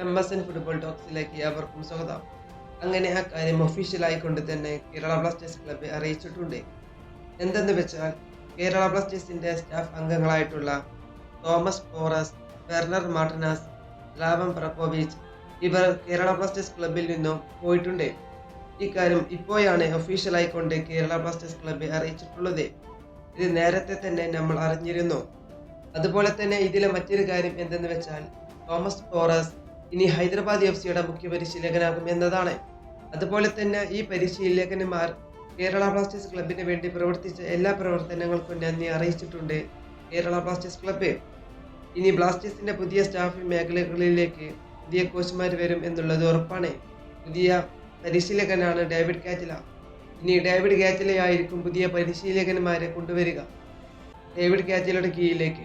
M S N football ടോക്സിലേക്ക് ഏവർക്കും സ്വാഗതം. അങ്ങനെ ആ കാര്യം ഒഫീഷ്യലായിക്കൊണ്ട് തന്നെ കേരള ബ്ലാസ്റ്റേഴ്സ് ക്ലബ്ബ് അറിയിച്ചിട്ടുണ്ട്. എന്തെന്ന് വെച്ചാൽ കേരള ബ്ലാസ്റ്റേഴ്സിന്റെ സ്റ്റാഫ് അംഗങ്ങളായിട്ടുള്ള തോമസ് പോറസ് വെർണർ മാർട്ടിനാസ് ലാവം പ്രപ്പോവിച്ച് ഇവർ കേരള ബ്ലാസ്റ്റേഴ്സ് ക്ലബ്ബിൽ നിന്നും പോയിട്ടുണ്ട്. ഇക്കാര്യം ഇപ്പോഴാണ് ഒഫീഷ്യലായിക്കൊണ്ട് കേരള ബ്ലാസ്റ്റേഴ്സ് ക്ലബ്ബ് അറിയിച്ചിട്ടുള്ളത്. ഇത് നേരത്തെ തന്നെ നമ്മൾ അറിഞ്ഞിരുന്നു. അതുപോലെ തന്നെ ഇതിലെ മറ്റൊരു കാര്യം എന്തെന്ന് വെച്ചാൽ തോമസ് ടോറസ് ഇനി ഹൈദരാബാദ് എഫ് സിയുടെ മുഖ്യ പരിശീലകനാകും എന്നതാണ്. അതുപോലെ തന്നെ ഈ പരിശീലകന്മാർ കേരള ബ്ലാസ്റ്റേഴ്സ് ക്ലബിന് വേണ്ടി പ്രവർത്തിച്ച എല്ലാ പ്രവർത്തനങ്ങൾക്കും നന്ദി അറിയിച്ചിട്ടുണ്ട് കേരള ബ്ലാസ്റ്റേഴ്സ് ക്ലബ്ബ്. ഇനി ബ്ലാസ്റ്റേഴ്സിന്റെ പുതിയ സ്റ്റാഫ് മേഖലകളിലേക്ക് പുതിയ കോച്ചുമാർ വരും എന്നുള്ളത് ഉറപ്പാണ്. പുതിയ പരിശീലകനാണ് ഡേവിഡ് കാറ്റില. ഇനി ഡേവിഡ് കാറ്റിലയായിരിക്കും പുതിയ പരിശീലകന്മാരെ കൊണ്ടുവരിക. ഡേവിഡ് കാറ്റിലയുടെ കീഴിലേക്ക്.